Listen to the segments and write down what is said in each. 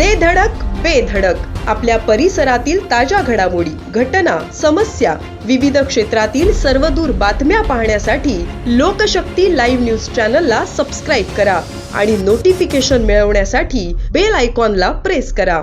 दे धडक बेधडक आपल्या परिसरातील ताज्या घडामोडी घटना समस्या विविध क्षेत्रातील सर्वदूर बातम्या पाहण्यासाठी लोकशक्ती लाईव्ह न्यूज चॅनलला सबस्क्राईब करा आणि नोटिफिकेशन मिळवण्यासाठी बेल आयकॉनला प्रेस करा.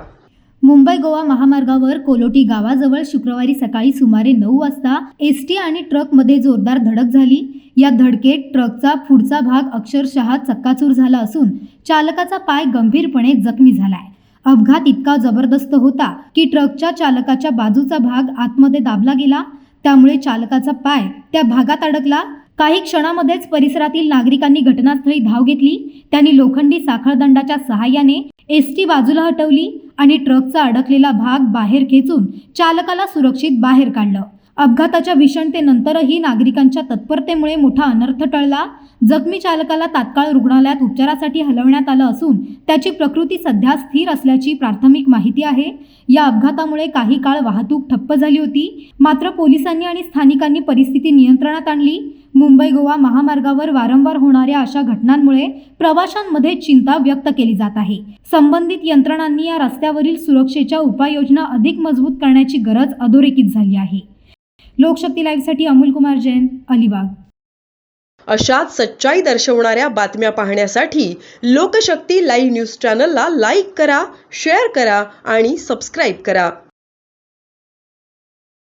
मुंबई गोवा महामार्गावर कोलोटी गावाजवळ शुक्रवारी सकाळी सुमारे नऊ वाजता एस टी आणि ट्रकमध्ये जोरदार धडक झाली. या धडकेत ट्रकचा पुढचा भाग अक्षरशः चक्काचूर झाला असून चालकाचा पाय गंभीरपणे जखमी झाला आहे अपघात इतका जबरदस्त होता की ट्रकच्या चालकाच्या बाजूचा भाग आतमध्ये दाबला गेला. त्यामुळे चालकाचा पाय त्या भागात अडकला. काही क्षणामध्येच परिसरातील नागरिकांनी घटनास्थळी धाव घेतली. त्यांनी लोखंडी साखळदंडाच्या सहाय्याने एस टी बाजूला हटवली आणि ट्रकचा अडकलेला भाग बाहेर खेचून चालकाला सुरक्षित बाहेर काढलं. अपघाताच्या भीषणतेनंतरही नागरिकांच्या तत्परतेमुळे मोठा अनर्थ टळला. जखमी चालकाला तात्काळ रुग्णालयात उपचारासाठी हलवण्यात आलं असून त्याची प्रकृती सध्या स्थिर असल्याची प्राथमिक माहिती आहे. या अपघातामुळे काही काळ वाहतूक ठप्प झाली होती. मात्र पोलिसांनी आणि स्थानिकांनी परिस्थिती नियंत्रणात आणली. मुंबई गोवा महामार्गावर वारंवार होणाऱ्या अशा घटनांमुळे प्रवाशांमध्ये चिंता व्यक्त केली जात आहे. संबंधित यंत्रणांनी या रस्त्यावरील सुरक्षेच्या उपाययोजना अधिक मजबूत करण्याची गरज अधोरेखित झाली आहे. लोकशक्ती लाईव्हसाठी अमोल कुमार जैन अलिबाग. अशाच सच्चाई दर्शवणाऱ्या बातम्या पाहण्यासाठी लोकशक्ती लाईव्ह न्यूज चॅनलला लाईक करा शेअर करा आणि सबस्क्राईब करा.